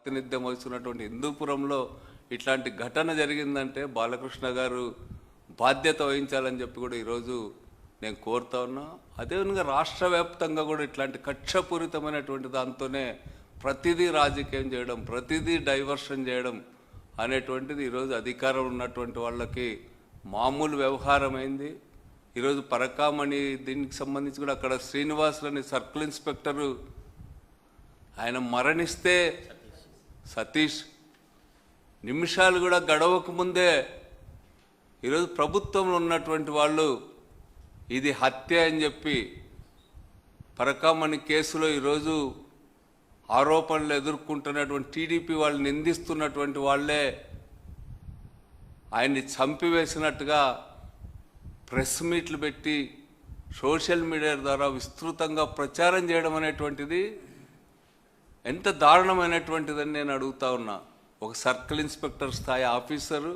ప్రాతినిధ్యం వహిస్తున్నటువంటి హిందూపురంలో ఇట్లాంటి ఘటన జరిగిందంటే బాలకృష్ణ గారు బాధ్యత వహించాలని చెప్పి కూడా ఈరోజు నేను కోరుతా ఉన్నా. అదేవిధంగా రాష్ట్ర వ్యాప్తంగా కూడా ఇట్లాంటి కక్షపూరితమైనటువంటి దాంతోనే ప్రతిదీ రాజకీయం చేయడం ప్రతిదీ డైవర్షన్ చేయడం అనేటువంటిది ఈరోజు అధికారం ఉన్నటువంటి వాళ్ళకి మామూలు వ్యవహారం అయింది. ఈరోజు పరకామణి దీనికి సంబంధించి కూడా అక్కడ శ్రీనివాసులని సర్కిల్ ఇన్స్పెక్టరు ఆయన మరణిస్తే సతీష్ నిమిషాలు కూడా గడవక ముందే ఈరోజు ప్రభుత్వంలో ఉన్నటువంటి వాళ్ళు ఇది హత్య అని చెప్పి పరకామణి కేసులో ఈరోజు ఆరోపణలు ఎదుర్కొంటున్నటువంటి టీడీపీ వాళ్ళు నిందిస్తున్నటువంటి వాళ్ళే ఆయన్ని చంపివేసినట్టుగా ప్రెస్ మీట్లు పెట్టి సోషల్ మీడియా ద్వారా విస్తృతంగా ప్రచారం చేయడం అనేటువంటిది ఎంత దారుణమైనటువంటిదని నేను అడుగుతా ఉన్నా. ఒక సర్కిల్ ఇన్స్పెక్టర్ స్థాయి ఆఫీసరు